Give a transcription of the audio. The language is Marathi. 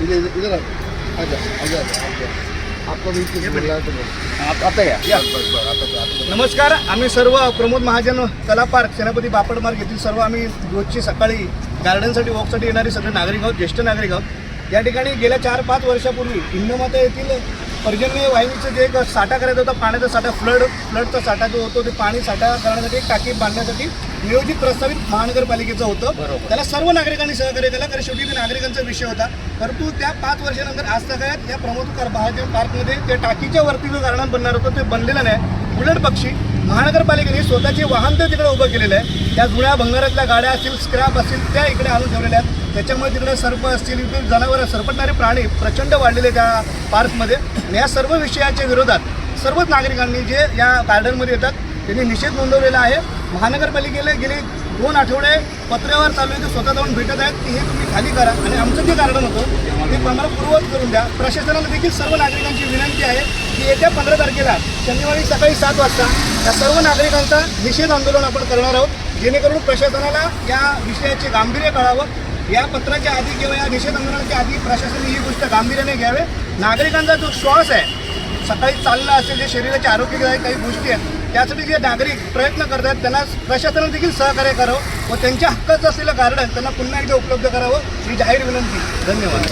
इधर आपका भी आता या आता नमस्कार आम्ही सर्व प्रमोद महाजन कला पार्क सेनापती बापड मार्ग येथील सर्व आम्ही रोजची सकाळी गार्डनसाठी वॉकसाठी येणारे सगळे नागरिक आहोत ज्येष्ठ नागरिक आहोत या ठिकाणी गेल्या चार पाच वर्षापूर्वी हिंदमाता येथील पर्जन्य वाहिनीचं जे एक साठा करायचा होता पाण्याचा साठा फ्लड फ्लडचा साठा जो होतो ते पाणी साठा करण्यासाठी एक टाकी बांधण्यासाठी नियोजित प्रस्तावित महानगरपालिकेचं होतं. त्याला सर्व नागरिकांनी सहकार्य केलं कारण शेवटी ते नागरिकांचा विषय होता. परंतु त्या पाच वर्षानंतर आज सगळ्यात या प्रमोद पार्कमध्ये त्या टाकीच्या वरती जो गार्डन बनणार होतं ते बनलेलं नाही. उलट पक्षी महानगरपालिकेने स्वतःचे वाहन तर तिकडे उभं केलेलं आहे. त्या जुन्या भंगारातल्या गाड्या असतील स्क्रॅप असतील त्या इकडे आणून ठेवलेल्या आहेत. त्याच्यामुळे तिकडे सर्प असतील इथे जनावरं सरपटणारे प्राणी प्रचंड वाढलेले त्या पार्कमध्ये. आणि या सर्व विषयाच्या विरोधात सर्वच नागरिकांनी जे या गार्डनमध्ये येतात त्यांनी निषेध नोंदवलेला आहे. महानगरपालिकेला गेले दोन आठवडे पत्र्यावर चालू आहे ते स्वतः जाऊन भेटत आहेत की हे तुम्ही खाली करा. आणि आमचं जे गार्डन होतं ते आम्हाला पूर्वत करून द्या. प्रशासनाला देखील सर्व नागरिकांची विनंती आहे की येत्या पंधरा तारखेला शनिवारी सकाळी सात वाजता या सर्व नागरिकांचा निषेध आंदोलन आपण करणार आहोत जेणेकरून प्रशासनाला या विषयाचे गांभीर्य कळावं. या पत्राच्या आधी किंवा या निषेध आंदोलनाच्या आधी प्रशासनाने ही गोष्ट गांभीर्याने घ्यावे. नागरिकांचा जो श्वास आहे सकाळी चालला असेल जे शरीराचे आरोग्यदायक काही गोष्टी आहेत त्यासाठी जे नागरिक प्रयत्न करतात त्यांना प्रशासनाने देखील सहकार्य करावं व त्यांच्या हक्काचं असलेलं गार्डन त्यांना पुन्हा एकदा उपलब्ध करावं ही जाहीर विनंती. धन्यवाद.